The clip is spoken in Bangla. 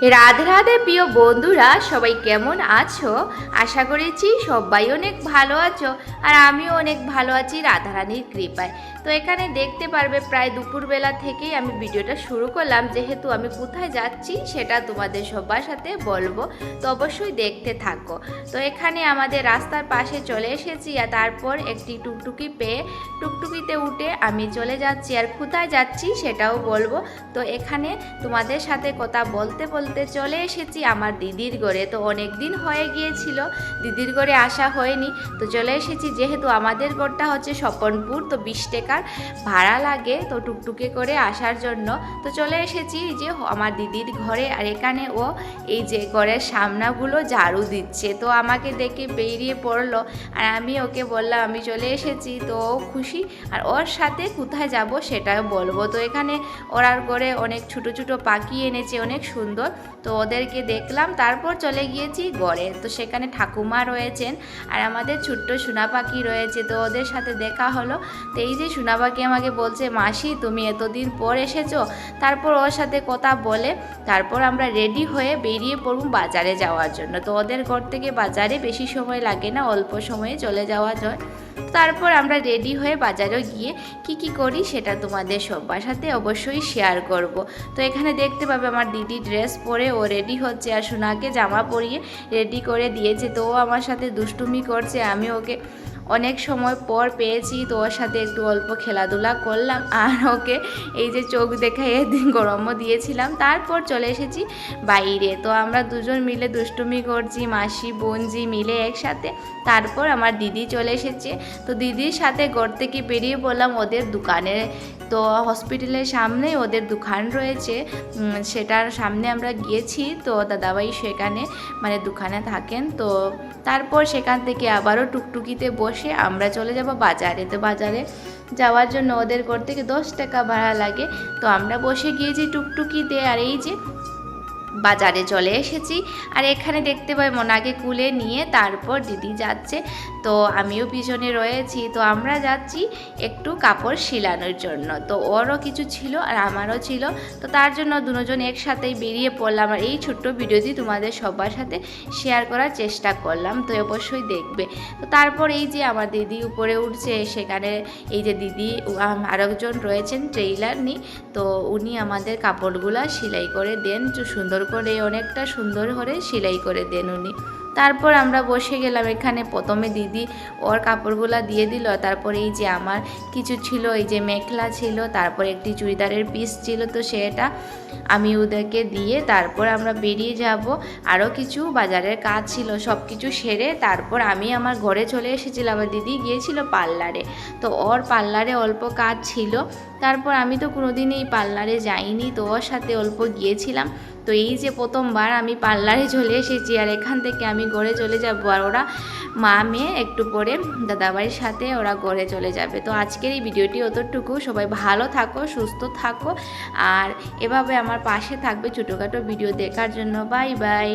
রাধে রাধে প্রিয় বন্ধুরা সবাই কেমন আছো? আশা করেছি সবাই অনেক ভালো আছো। আর আমিও অনেক ভালো আছি, রাধারানীর কৃপায়। তো এখানে দেখতে পারবে প্রায় দুপুরবেলা থেকেই আমি ভিডিওটা শুরু করলাম। যেহেতু আমি কোথায় যাচ্ছি সেটা তোমাদের সবার সাথে বলব, তো অবশ্যই দেখতে থাকো। তো এখানে আমাদের রাস্তার পাশে চলে এসেছি আর তারপর একটি টুকটুকি পেয়ে টুকটুকিতে উঠে আমি চলে যাচ্ছি। আর কোথায় যাচ্ছি সেটাও বলব। তো এখানে তোমাদের সাথে কথা বলতে বলতে চলে এসেছি আমার দিদির ঘরে। তো অনেক দিন হয়ে গিয়েছিল, দিদির ঘরে আসা হয়নি। তো চলে এসেছি যেহেতু আমাদের ঘরটা হচ্ছে স্বপনপুর, তো বিশ টাকার ভাড়া লাগে তো টুকটুকে করে আসার জন্য। তো চলে এসেছি যে আমার দিদির ঘরে আর এখানে ও এই যে ঘরের সামনাগুলো ঝাড়ু দিচ্ছে। তো আমাকে দেখে বেরিয়ে পড়ল আর আমি ওকে বললাম, আমি চলে এসেছি, তো ও খুশি? আর ওর সাথে কোথায় যাব সেটাও বলব? তো এখানে ওরার করে অনেক ছোট ছোট পাখি এনেছে, অনেক সুন্দর। তো ওদেরকে দেখলাম, তারপর চলে গিয়েছি গড়ে তো সেখানে ঠাকুমা রয়েছেন আর আমাদের ছোট্ট সোনা পাখি রয়েছে। তো ওদের সাথে দেখা হলো। তো এই যে সোনা পাখি আমাকে বলছে, মাসি, তুমি এতদিন পর এসেছ। তারপর ওর সাথে কথা বলে, তারপর আমরা রেডি হয়ে বেরিয়ে পড়ব বাজারে যাওয়ার জন্য। তো ওদের ঘর থেকে বাজারে বেশি সময় লাগে না, অল্প সময়ে চলে যাওয়া যায়। তারপর আমরা রেডি হয়ে বাজারে গিয়ে কি কি করি সেটা তোমাদের সবার সাথে অবশ্যই শেয়ার করব। তো এখানে দেখতে পাবে আমার দিদি ড্রেস পরে, ও রেডি হচ্ছে আর সোনাকে জামা পরিয়ে রেডি করে দিয়েছে। তো ও আমার সাথে দুষ্টুমি করছে, আমি ওকে অনেক সময় পর পেয়েছি তো ওর সাথে একটু অল্প খেলাধুলা করলাম, আর ওকে এই যে চোখ দেখাইয়ে গরমও দিয়েছিলাম, তারপর চলে এসেছি বাইরে। তো আমরা দুজন মিলে দুষ্টুমি করছি, মাসি বোনজি মিলে একসাথে, তারপর আমার দিদি চলে এসেছে। তো দিদির সাথে ঘর থেকে বেরিয়ে পড়লাম ওদের দোকানে। তো হসপিটালের সামনে ওদের দোকান রয়েছে। সেটার সামনে আমরা গিয়েছি। তো দাদাবাই সেখানে মানে দোকানে থাকেন। তো তারপর সেখান থেকে আবারও টুকটুকিতে বসে আমরা চলে যাব বাজারে। তো বাজারে যাওয়ার জন্য ওদের ঘর থেকে দশ টাকা ভাড়া লাগে। তো আমরা বসে গিয়েছি টুকটুকিতে। আর এই যে বাজারে চলে এসেছি। আর এখানে দেখতে পাই মোনাকে কুলে নিয়ে তারপর দিদি যাচ্ছে। তো আমিও পিছনে রয়েছি। তো আমরা যাচ্ছি একটু কাপড় শিলানোর জন্য। তো ওরও কিছু ছিল আর আমারও ছিল। তো তার জন্য দুজন একসাথেই বেরিয়ে পড়লাম। আর এই ছোট্ট ভিডিওটি তোমাদের সবার সাথে শেয়ার করার চেষ্টা করলাম। তো অবশ্যই দেখবে। তো তারপর এই যে আমার দিদি উপরে উঠছে, সেখানে এই যে দিদি আরেকজন রয়েছেন ট্রেইলার নি তো উনি আমাদের কাপড়গুলা সেলাই করে দেন। সুন্দর করে অনেকটা সুন্দর করে সেলাই করে দেন উনি। তারপর আমরা বসে গেলাম এখানে। প্রথমে দিদি ওর কাপড়গুলা দিয়ে দিল, তারপর এই যে আমার কিছু ছিল, এই যে মেখলা ছিল, তারপর একটি চুড়িদারের পিস ছিল তো সেটা আমি ওদেরকে দিয়ে তারপর আমরা বেরিয়ে যাব। আরও কিছু বাজারের কাজ ছিল সব কিছু সেরে তারপর আমি আমার ঘরে চলে এসেছিলাম। আর দিদি গিয়েছিল পার্লারে, তো ওর পার্লারে অল্প কাজ ছিল। তারপর আমি তো কোনোদিনই পার্লারে যাইনি, তো ওর সাথে অল্প গিয়েছিলাম। তো এই যে প্রথমবার আমি পার্লারে চলে এসেছি আর এখান থেকে আমি ঘরে চলে যাব আর ওরা মা, মেয়ে একটু পরে দাদাবাড়ির সাথে ওরা ঘরে চলে যাবে। তো আজকের এই ভিডিওটি অতটুকু। সবাই ভালো থাকো, সুস্থ থাকো আর এভাবে আমার পাশে থাকবে ছোটোখাটো ভিডিও দেখার জন্য। Bye bye.